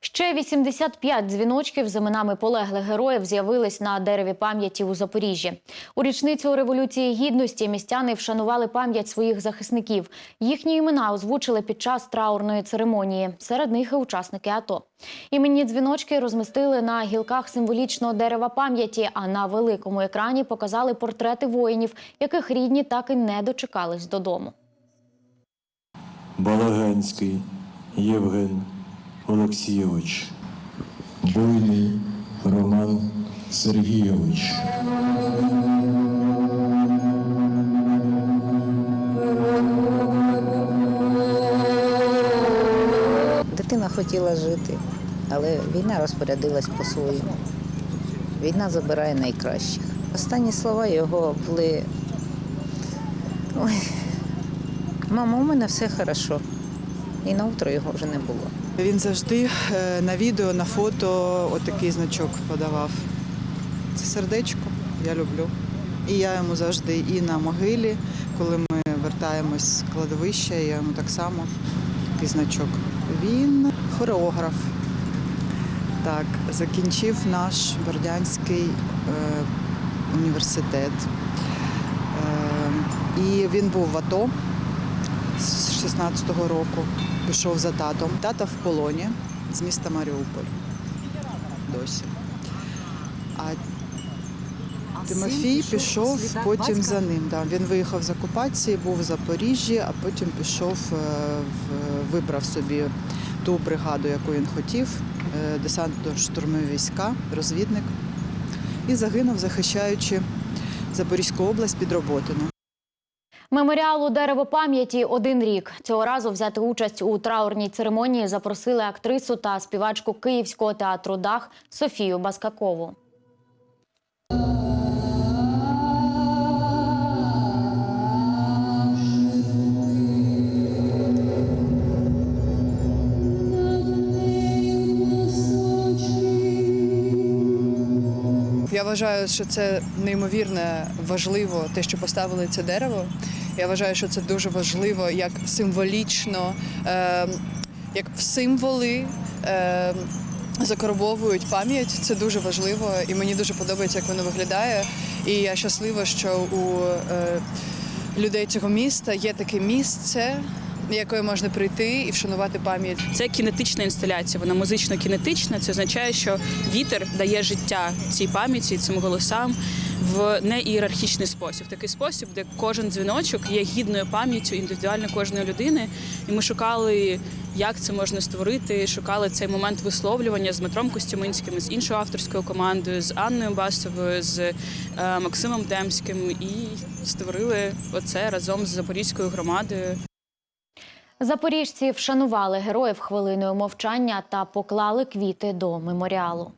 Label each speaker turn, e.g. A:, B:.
A: Ще 85 дзвіночків з іменами полеглих героїв з'явились на дереві пам'яті у Запоріжжі. У річницю революції гідності містяни вшанували пам'ять своїх захисників. Їхні імена озвучили під час траурної церемонії. Серед них і учасники АТО. Іменні дзвіночки розмістили на гілках символічного дерева пам'яті. А на великому екрані показали портрети воїнів, яких рідні так і не дочекались додому.
B: Балаганський Євген Олексійович, Буйний Роман Сергійович,
C: Дитина хотіла жити, але війна розпорядилась по-своєму. Війна забирає найкращих. Останні слова його були. Ой, мама, у мене все хорошо. І на утро його вже не було.
D: Він завжди е, на відео, на фото отакий значок подавав. Це сердечко, я люблю. І я йому завжди і на могилі, коли ми вертаємось з кладовища, я йому так само такий значок. Він хореограф. Так, закінчив наш Бердянський е, університет. Е, і він був в АТО з 16-го року. Пішов за татом. Тата в полоні з міста Маріуполь. Досі. А Тимофій пішов потім за ним. Да. Він виїхав з окупації, був в Запоріжжі, а потім пішов, е, вибрав собі ту бригаду, яку він хотів, е, десантно-штурмові війська, розвідник. І загинув, захищаючи Запорізьку область під Роботино.
A: Меморіалу дерево пам'яті один рік. Цього разу взяти участь у траурній церемонії запросили актрису та співачку Київського театру Дах Софію Баскакову.
E: Я вважаю, що це неймовірно важливо, те, що поставили це дерево. Я вважаю, що це дуже важливо як символічно, е, як символи. Е, Закарбовують пам'ять, це дуже важливо, і мені дуже подобається, як воно виглядає. І я щаслива, що у е, людей цього міста є таке місце, якою можна прийти і вшанувати пам'ять
F: Це кінетична інсталяція, вона музично-кінетична. Це означає, що вітер дає життя цій пам'яті, цим голосам в неієрархічний спосіб. Такий спосіб, де кожен дзвіночок є гідною пам'яттю індивідуально кожної людини. І ми шукали, як це можна створити. Шукали цей момент висловлювання з Дмитром Костюминським, з іншою авторською командою, з Анною Басовою, з е, Максимом Демським і створили оце разом з Запорізькою громадою.
A: Запоріжці вшанували героїв хвилиною мовчання та поклали квіти до меморіалу.